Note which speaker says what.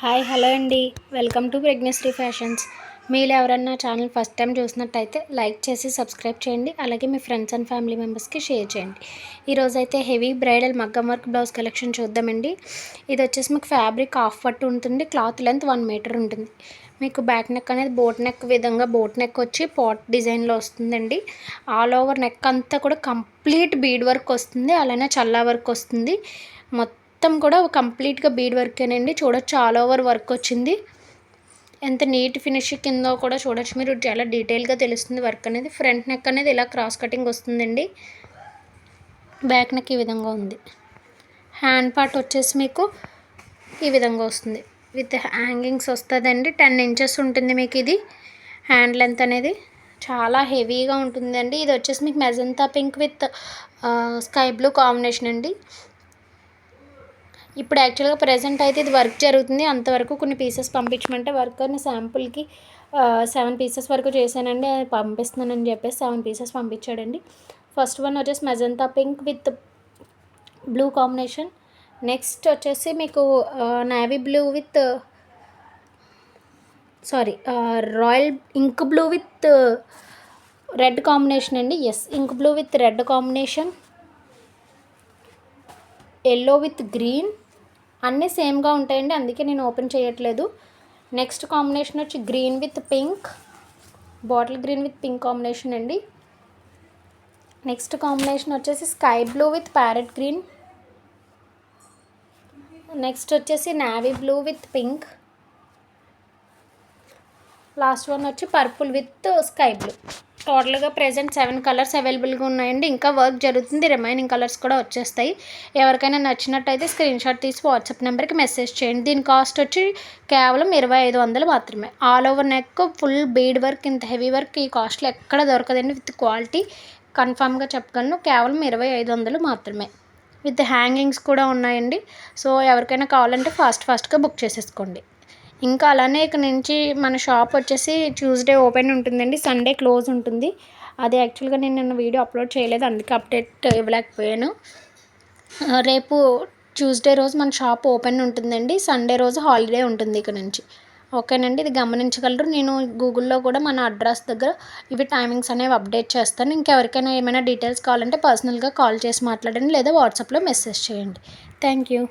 Speaker 1: Hi hello అండి. Welcome to pregnancy fashions. మీరు ఎవరన్నా ఛానల్ ఫస్ట్ టైం చూసినట్టయితే లైక్ చేసి సబ్స్క్రైబ్ చేయండి. అలాగే మీ ఫ్రెండ్స్ అండ్ ఫ్యామిలీ మెంబర్స్కి షేర్ చేయండి. ఈరోజు అయితే హెవీ బ్రైడల్ మగ్గం వర్క్ బ్లౌజ్ కలెక్షన్ చూద్దామండి. ఇది వచ్చేసి మీకు ఫ్యాబ్రిక్ హాఫ్ పట్టు ఉంటుంది క్లాత్ లెంత్ వన్ మీటర్ ఉంటుంది. మీకు బ్యాక్ నెక్ అనేది బోట్ నెక్ విధంగా బోట్ నెక్ వచ్చి పాట్ డిజైన్లో వస్తుందండి. ఆల్ ఓవర్ నెక్ అంతా కూడా కంప్లీట్ బీడ్ వర్క్ వస్తుంది. అలానే చల్లా వర్క్ వస్తుంది. మొత్తం మొత్తం కూడా కంప్లీట్గా బీడ్ వర్కేనండి. చూడొచ్చు ఆల్ ఓవర్ వర్క్ వచ్చింది. ఎంత నీట్ ఫినిష్ కిందో కూడా చూడొచ్చు. మీరు చాలా డీటెయిల్గా తెలుస్తుంది వర్క్ అనేది. ఫ్రంట్ నెక్ అనేది ఇలా క్రాస్ కటింగ్ వస్తుందండి. బ్యాక్ నెక్ ఈ విధంగా ఉంది. హ్యాండ్ పార్ట్ వచ్చేసి మీకు ఈ విధంగా వస్తుంది. విత్ హ్యాంగింగ్స్ వస్తుందండి. టెన్ ఇంచెస్ ఉంటుంది మీకు ఇది. హ్యాండ్ లెంత్ అనేది చాలా హెవీగా ఉంటుందండి. ఇది వచ్చేసి మీకు magenta pink with sky blue combination అండి. ఇప్పుడు యాక్చువల్గా ప్రజెంట్ అయితే ఇది వర్క్ జరుగుతుంది. అంతవరకు కొన్ని పీసెస్ పంపించమంటే వర్కర్ని శాంపుల్కి సెవెన్ పీసెస్ వరకు చేశానండి. అది పంపిస్తున్నానని చెప్పేసి సెవెన్ పీసెస్ పంపించాడండి. ఫస్ట్ వన్ వచ్చేసి magenta pink with blue combination next వచ్చేసి మీకు navy blue with sorry royal ink blue with red combination అండి. Yes ink blue with red combination yellow with green అన్నీ సేమ్గా ఉంటాయండి అందుకే నేను ఓపెన్ చేయట్లేదు. నెక్స్ట్ కాంబినేషన్ వచ్చి green with pink bottle green with pink combination అండి. నెక్స్ట్ కాంబినేషన్ వచ్చేసి sky blue with parrot green next వచ్చేసి navy blue with pink last one వచ్చి పర్పుల్ విత్ స్కై బ్లూ టోటల్గా ప్రజెంట్ సెవెన్ కలర్స్ అవైలబుల్గా ఉన్నాయండి. ఇంకా work జరుగుతుంది. రిమైనింగ్ కలర్స్ కూడా వచ్చేస్తాయి. ఎవరికైనా నచ్చినట్టయితే స్క్రీన్ షాట్ తీసి వాట్సాప్ నెంబర్కి మెసేజ్ చేయండి. దీని కాస్ట్ వచ్చి కేవలం ఇరవై ఐదు వందలు మాత్రమే. All over neck full bead work ఇంత హెవీ వర్క్ ఈ కాస్ట్లో ఎక్కడ దొరకదండి. విత్ క్వాలిటీ కన్ఫామ్గా చెప్పగలను. కేవలం ఇరవై ఐదు వందలు మాత్రమే. విత్ హ్యాంగింగ్స్ కూడా ఉన్నాయండి. సో ఎవరికైనా కావాలంటే ఫాస్ట్ ఫాస్ట్గా బుక్ చేసేసుకోండి. ఇంకా అలానే ఇక్కడ నుంచి మన షాప్ వచ్చేసి ట్యూస్డే ఓపెన్ ఉంటుందండి సండే క్లోజ్ ఉంటుంది. అది యాక్చువల్గా నేను నిన్న వీడియో అప్లోడ్ చేయలేదు అందుకే అప్డేట్ ఇవ్వలేకపోయాను. రేపు ట్యూస్డే రోజు మన షాప్ ఓపెన్ ఉంటుందండి సండే రోజు హాలిడే ఉంటుంది ఇక్కడ నుంచి. ఓకేనండి ఇది గమనించగలరు. నేను గూగుల్లో కూడా మన అడ్రస్ దగ్గర ఇవి టైమింగ్స్ అనేవి అప్డేట్ చేస్తాను. ఇంకెవరికైనా ఏమైనా డీటెయిల్స్ కావాలంటే పర్సనల్గా కాల్ చేసి మాట్లాడండి లేదా వాట్సాప్లో మెసేజ్ చేయండి. Thank you.